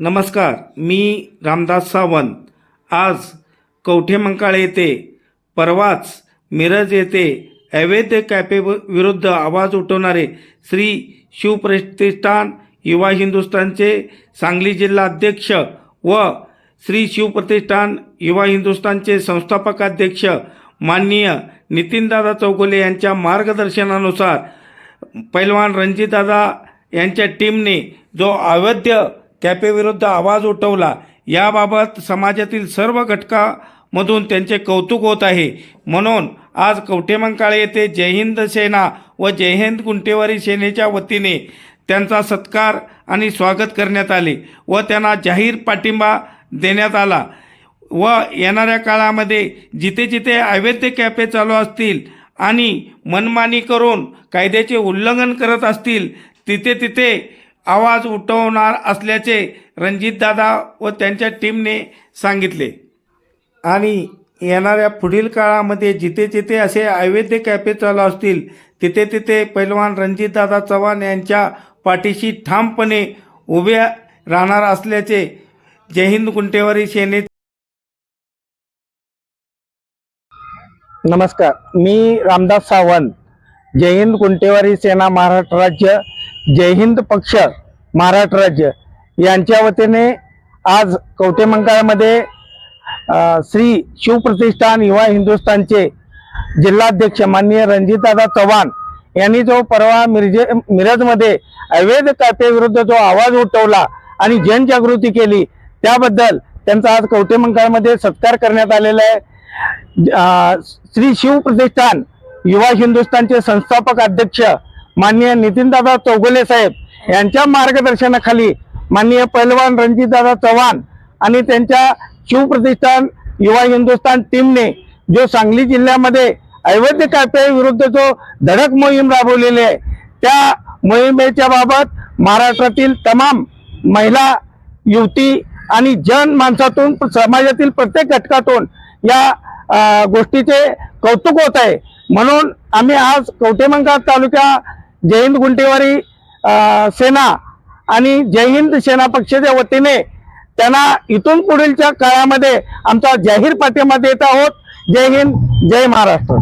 नमस्कार मी रामदास सावंत. आज कवठेमंकाळ येथे परवाच मिरज येथे अवैध कॅफे विरुद्ध आवाज उठवणारे श्री शिवप्रतिष्ठान युवा हिंदुस्थानचे सांगली जिल्हा अध्यक्ष व श्री शिवप्रतिष्ठान युवा हिंदुस्थानचे संस्थापक अध्यक्ष माननीय नितीनदादा चौगुले यांच्या मार्गदर्शनानुसार पैलवान रणजितदादा यांच्या टीमने जो अवैध कॅफेविरुद्ध आवाज उठवला. याबाबत समाजातील सर्व घटकामधून त्यांचे कौतुक होत आहे. म्हणून आज कवठेमंकाळे येथे जय हिंद सेना व जय हिंद गुंटेवारी सेनेच्या वतीने त्यांचा सत्कार आणि स्वागत करण्यात आले व त्यांना जाहीर पाठिंबा देण्यात आला. व येणाऱ्या काळामध्ये जिथे जिथे अवैध कॅफे चालू असतील आणि मनमानी करून कायद्याचे उल्लंघन करत असतील तिथे तिथे आवाज उठवणार असल्याचे रणजितदादा व त्यांच्या टीमने सांगितले. आणि येणाऱ्या पुढील काळामध्ये जिथे जिथे असे अवैध कॅफे चालू असतील तिथे तिथे पैलवान रणजितदादा चव्हाण यांच्या पाठीशी ठामपणे उभे राहणार असल्याचे जय हिंद गुंटेवारी सेने नमस्कार. मी रामदास सावंत जय हिंद गुंटेवारी सेना महाराष्ट्र राज्य जय हिंद पक्ष महाराष्ट्र राज्य. यांच्या वतीने आज कवटेमंकाळमध्ये श्री शिवप्रतिष्ठान युवा हिंदुस्थानचे जिल्हाध्यक्ष माननीय रणजितदादा चव्हाण यांनी जो परवा मिरजे मिरजमध्ये अवैध कायद्याविरुद्ध जो आवाज उठवला आणि जनजागृती केली त्याबद्दल त्यांचा आज कवटेमंकाळमध्ये सत्कार करण्यात आलेला आहे. श्री शिव प्रतिष्ठान युवा हिंदुस्थानचे संस्थापक अध्यक्ष माननीय नितीनदादा चौगुले साहेब यांच्या मार्गदर्शनाखाली माननीय पैलवान रणजितदादा चव्हाण आणि त्यांच्या शिवप्रतिष्ठान युवा हिंदुस्थान टीमने जो सांगली जिल्ह्यामध्ये अवैध कॅफे विरुद्ध जो धडक मोहीम राबवलेली आहे त्या मोहिमेच्या बाबत महाराष्ट्रातील तमाम महिला युवती आणि जन माणसातून समाजातील प्रत्येक घटकातून या गोष्टीचे कौतुक होत आहे. म्हणून आम्ही आज कवटेमंका तालुक्या जय हिंद गुंटेवारी सेना आणि जय हिंद सेना पक्षाच्या वतीने त्यांना इथून पुढीलच्या काळामध्ये आमचा जाहीर पाठिंबा देत आहोत. जय हिंद जय महाराष्ट्र.